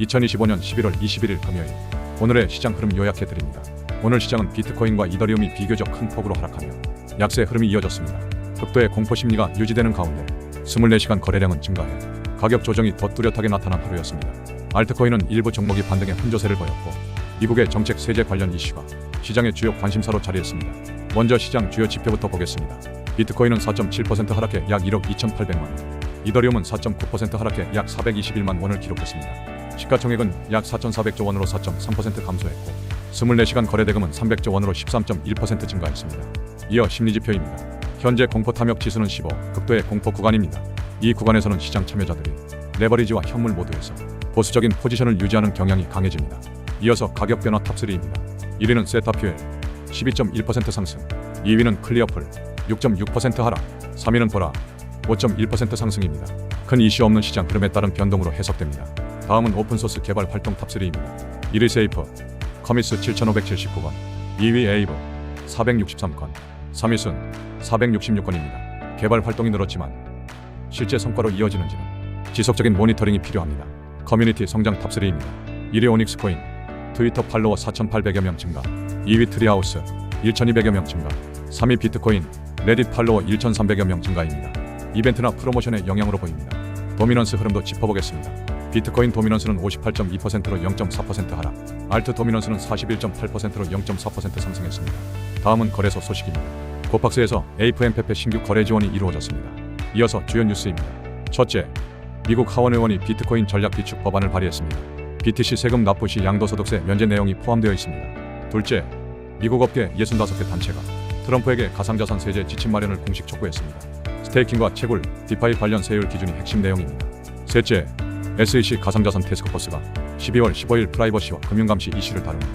2025년 11월 21일 금요일 오늘의 시장 흐름 요약해 드립니다. 오늘 시장은 비트코인과 이더리움이 비교적 큰 폭으로 하락하며 약세 흐름이 이어졌습니다. 극도의 공포 심리가 유지되는 가운데 24시간 거래량은 증가해 가격 조정이 더 뚜렷하게 나타난 하루였습니다. 알트코인은 일부 종목이 반등의 흔조세를 보였고 미국의 정책 세제 관련 이슈가 시장의 주요 관심사로 자리했습니다. 먼저 시장 주요 지표부터 보겠습니다. 비트코인은 4.7% 하락해 약 1억 2,800만 원, 이더리움은 4.9% 하락해 약 421만 원을 기록했습니다. 시가총액은 약 4,400조 원으로 4.3% 감소했고 24시간 거래대금은 300조 원으로 13.1% 증가했습니다. 이어 심리지표입니다. 현재 공포 탐욕 지수는 15, 극도의 공포 구간입니다. 이 구간에서는 시장 참여자들이 레버리지와 현물 모두에서 보수적인 포지션을 유지하는 경향이 강해집니다. 이어서 가격 변화 탑3입니다. 1위는 세타퓨엘 12.1% 상승, 2위는 클리어풀 6.6% 하락, 3위는 보라 5.1% 상승입니다. 큰 이슈 없는 시장 흐름에 따른 변동으로 해석됩니다. 다음은 오픈소스 개발 활동 탑3입니다. 1위 세이프, 커미스 7,579건, 2위 에이브 463건, 3위 순 466건입니다. 개발 활동이 늘었지만 실제 성과로 이어지는지는 지속적인 모니터링이 필요합니다. 커뮤니티 성장 탑3입니다. 1위 오닉스 코인, 트위터 팔로워 4,800여 명 증가, 2위 트리하우스 1,200여 명 증가, 3위 비트코인, 레딧 팔로워 1,300여 명 증가입니다. 이벤트나 프로모션의 영향으로 보입니다. 도미넌스 흐름도 짚어보겠습니다. 비트코인 도미넌스는 58.2%로 0.4% 하락, 알트 도미넌스는 41.8%로 0.4% 상승했습니다. 다음은 거래소 소식입니다. 고팍스에서 AFM페페 신규 거래 지원이 이루어졌습니다. 이어서 주요 뉴스입니다. 첫째, 미국 하원 의원이 비트코인 전략 비축 법안을 발의했습니다. BTC 세금 납부 시 양도소득세 면제 내용이 포함되어 있습니다. 둘째, 미국 업계 65개 단체가 트럼프에게 가상자산 세제 지침 마련을 공식 촉구했습니다. 스테이킹과 채굴, 디파이 관련 세율 기준이 핵심 내용입니다. 셋째, SEC 가상자산 테스크포스가 12월 15일 프라이버시와 금융감시 이슈를 다루는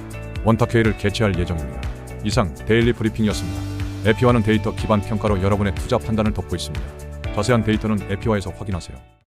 원탁회의를 개최할 예정입니다. 이상 데일리 브리핑이었습니다. 에피와는 데이터 기반 평가로 여러분의 투자 판단을 돕고 있습니다. 자세한 데이터는 에피와에서 확인하세요.